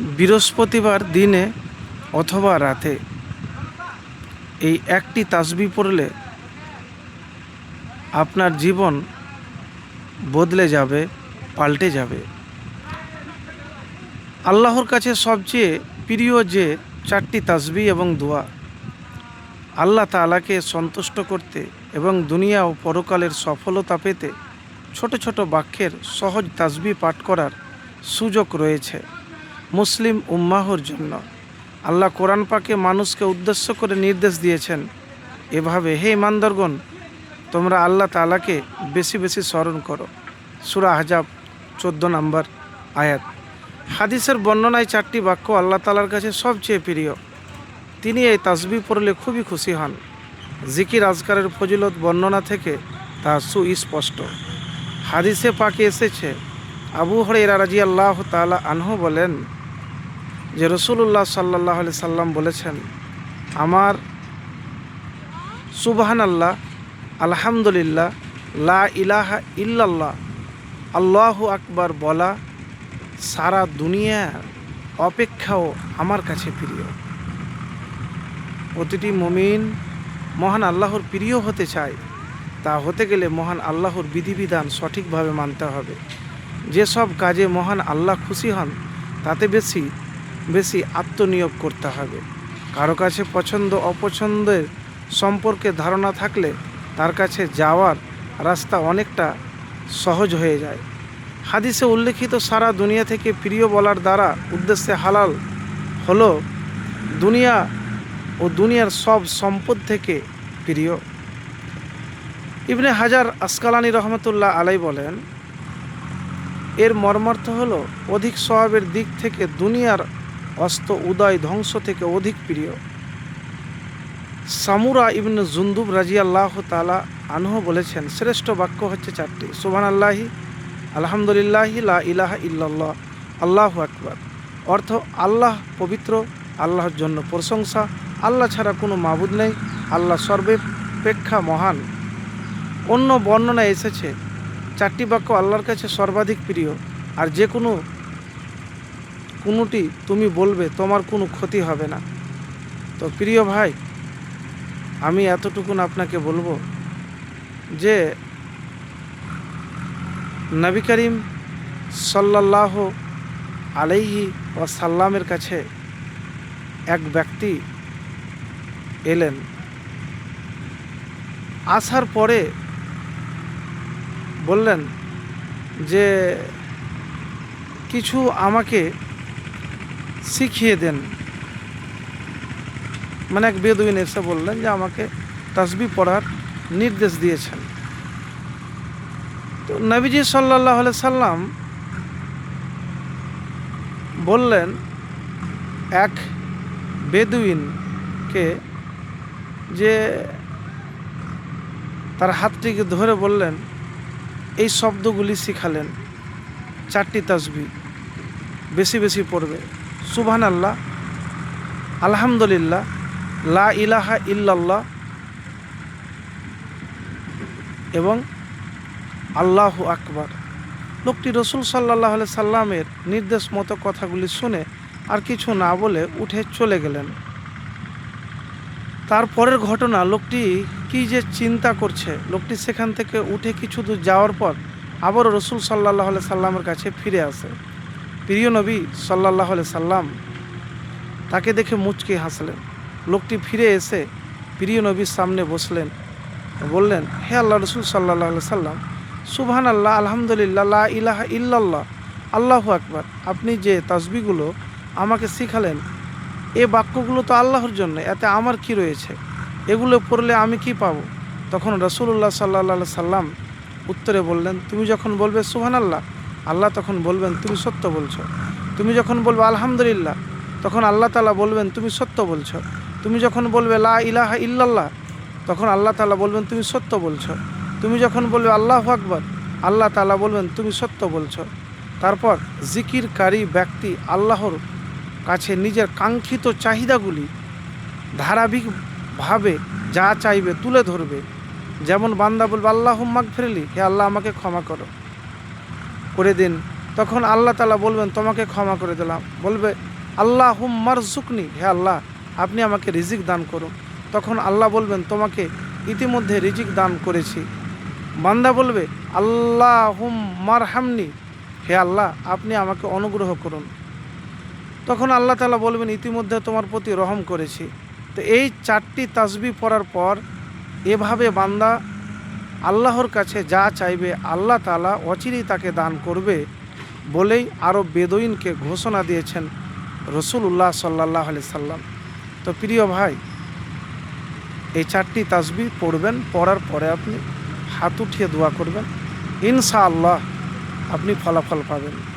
বৃহস্পতিবার দিনে অথবা রাতে এই একটি তাসবি পড়লে আপনার জীবন বদলে যাবে, পাল্টে যাবে। আল্লাহর কাছে সবচেয়ে প্রিয় যে চারটি তাসবি এবং দোয়া, আল্লাহ তাআলাকে সন্তুষ্ট করতে এবং দুনিয়া ও পরকালের সফলতা পেতে ছোট ছোট বাক্যের সহজ তাসবি পাঠ করার সুযোগ রয়েছে। মুসলিম উম্মাহর জন্য। আল্লাহ কোরআন পাকে মানুষকে উদ্দেশ্য করে নির্দেশ দিয়েছেন। এভাবে হে ইমানদারগণ, তোমরা আল্লাহ তাআলাকে বেশি বেশি স্মরণ করো। সুরা হাজাব চোদ্দ নম্বর আয়াত। হাদিসের বর্ণনায় চারটি বাক্য আল্লাহ তালার কাছে সবচেয়ে প্রিয়। তিনি এই তাসবি পড়লে খুবই খুশি হন। জিকির আজকারের ফজিলত বর্ণনা থেকে তা সুস্পষ্ট। হাদিসে পাকে এসেছে, আবু হরেরা রাজি আল্লাহ তালা আনহু বলেন যে রসুল্লাহ সাল্লাহ আলি সাল্লাম বলেছেন, আমার সুবাহান আল্লাহ আলহামদুলিল্লাহ, লা ইলাহা ইল্লাল্লাহ, আল্লাহু আকবার বলা সারা দুনিয়ার অপেক্ষাও আমার কাছে প্রিয়। প্রতিটি মমিন মহান আল্লাহর প্রিয় হতে চায়, তা হতে গেলে মহান আল্লাহর বিধিবিধান সঠিকভাবে মানতে হবে। যেসব কাজে মহান আল্লাহ খুশি হন, তাতে বেশি বেশি আত্মনিয়োগ করতে হবে। কারও কাছে পছন্দ অপছন্দের সম্পর্কে ধারণা থাকলে তার কাছে যাওয়ার রাস্তা অনেকটা সহজ হয়ে যায়। হাদিসে উল্লেখিত সারা দুনিয়া থেকে প্রিয় বলার দ্বারা উদ্দেশ্যে হালাল হলো দুনিয়া ও দুনিয়ার সব সম্পদ থেকে প্রিয়। ইবনে হাজার আসকালানি রহমতুল্লাহ আলাই বলেন, এর মর্মার্থ হলো অধিক স্বভাবের দিক থেকে দুনিয়ার অস্ত উদয় ধ্বংস থেকে অধিক প্রিয়। সামুরা ইবনে জুন্দুব রাজিয়াল্লাহ তালা আনহু বলেছেন, শ্রেষ্ঠ বাক্য হচ্ছে চারটি। সুবান আল্লাহি আলহামদুলিল্লাহ, লা ইলাহা ইল্লাল্লাহ, আল্লাহ আকবার। অর্থ, আল্লাহ পবিত্র, আল্লাহর জন্য প্রশংসা, আল্লাহ ছাড়া কোনো মাবুদ নেই, আল্লাহ সর্বাপেক্ষা মহান। অন্য বর্ণনায় এসেছে, চারটি বাক্য আল্লাহর কাছে সর্বাধিক প্রিয়, আর যে কোনো কোনোটি তুমি বলবে, তোমার কোনো ক্ষতি হবে না। তো প্রিয় ভাই, আমি এতটুকুন আপনাকে বলব যে, নবী করিম সাল্লাহ আলাইহি ও সাল্লামের কাছে এক ব্যক্তি এলেন। আসার পরে বললেন যে, কিছু আমাকে শিখিয়ে দেন। মানে এক বেদুইন এসে বললেন যে, আমাকে তাসবি পড়ার নির্দেশ দিয়েছেন। তো নবীজি সাল্লাহ সাল্লাম বললেন, এক বেদুইনকে যে তার হাতটিকে ধরে বললেন, এই শব্দগুলি শিখালেন, চারটি তাসবি বেশি বেশি পড়বে। সুবহান আল্লাহ আলহামদুলিল্লাহ, লা ইলাহা ইল্লাল্লাহ এবং আল্লাহ আকবার। লোকটি রসুল সাল্লাহ সাল্লামের নির্দেশ মতো কথাগুলি শুনে আর কিছু না বলে উঠে চলে গেলেন। তারপরের ঘটনা, লোকটি কি যে চিন্তা করছে, লোকটি সেখান থেকে উঠে কিছু দূর যাওয়ার পর আবারও রসুল সাল্লাহ সাল্লামের কাছে ফিরে আসে। প্রিয় নবী সাল্লাহ সাল্লাম তাকে দেখে মুচকে হাসলেন। লোকটি ফিরে এসে প্রিয় নবীর সামনে বসলেন, বললেন, হে আল্লাহ রসুল সাল্লাহ সাল্লাম সুবহান আল্লাহ আলহামদুলিল্লাহ ইলাহা ইল্লাল্লাহ, আল্লাহু আকবার, আপনি যে তাসবিগুলো আমাকে শিখালেন, এ বাক্যগুলো তো আল্লাহর জন্য, এতে আমার কি রয়েছে? এগুলো পড়লে আমি কি পাবো? তখন রসুল্লাহ সাল্লাহ সাল্লাম উত্তরে বললেন, তুমি যখন বলবে সুহান আল্লাহ আল্লাহ তখন বলবেন, তুমি সত্য বলছো। তুমি যখন বলবে, আলহামদুলিল্লাহ, তখন আল্লাহ তালা বলবেন, তুমি সত্য বলছো। তুমি যখন বলবে, লা ইলাহা ইল্লাল্লাহ, তখন আল্লাহ তালা বলবেন, তুমি সত্য বলছো। তুমি যখন বলবে, আল্লাহ আকবর, আল্লাহ তালা বলবেন, তুমি সত্য বলছো। তারপর জিকিরকারী ব্যক্তি আল্লাহর কাছে নিজের কাঙ্ক্ষিত চাহিদাগুলি ধারাবাহিকভাবে যা চাইবে তুলে ধরবে। যেমন বান্দা বলবে আল্লাহ মাগ ফেরলি হে আল্লাহ, আমাকে ক্ষমা করো। করে দিন। তখন আল্লাহ তালা বলবেন, তোমাকে ক্ষমা করে দিলাম। বলবে আল্লাহ হুম মারজুকনি হে আল্লাহ, আপনি আমাকে রিজিক দান করুন। তখন আল্লাহ বলবেন, তোমাকে ইতিমধ্যে রিজিক দান করেছি। বান্দা বলবে আল্লাহ হুম মারহামনি। হে আল্লাহ, আপনি আমাকে অনুগ্রহ করুন। তখন আল্লাহ তালা বলবেন, ইতিমধ্যে তোমার প্রতি রহম করেছি। তো এই চারটি তাসবি পড়ার পর এভাবে বান্দা আল্লাহর কাছে যা চাইবে আল্লাহ তালা অচিরেই তাকে দান করবে বলেই আরও বেদইনকে ঘোষণা দিয়েছেন রসুল্লাহ সাল্লাহ আলি সাল্লাম। তো প্রিয় ভাই, এই চারটি তাসবি পড়বেন, পড়ার পরে আপনি হাত উঠিয়ে দোয়া করবেন। ইনশাআল্লাহ আপনি ফলাফল পাবেন।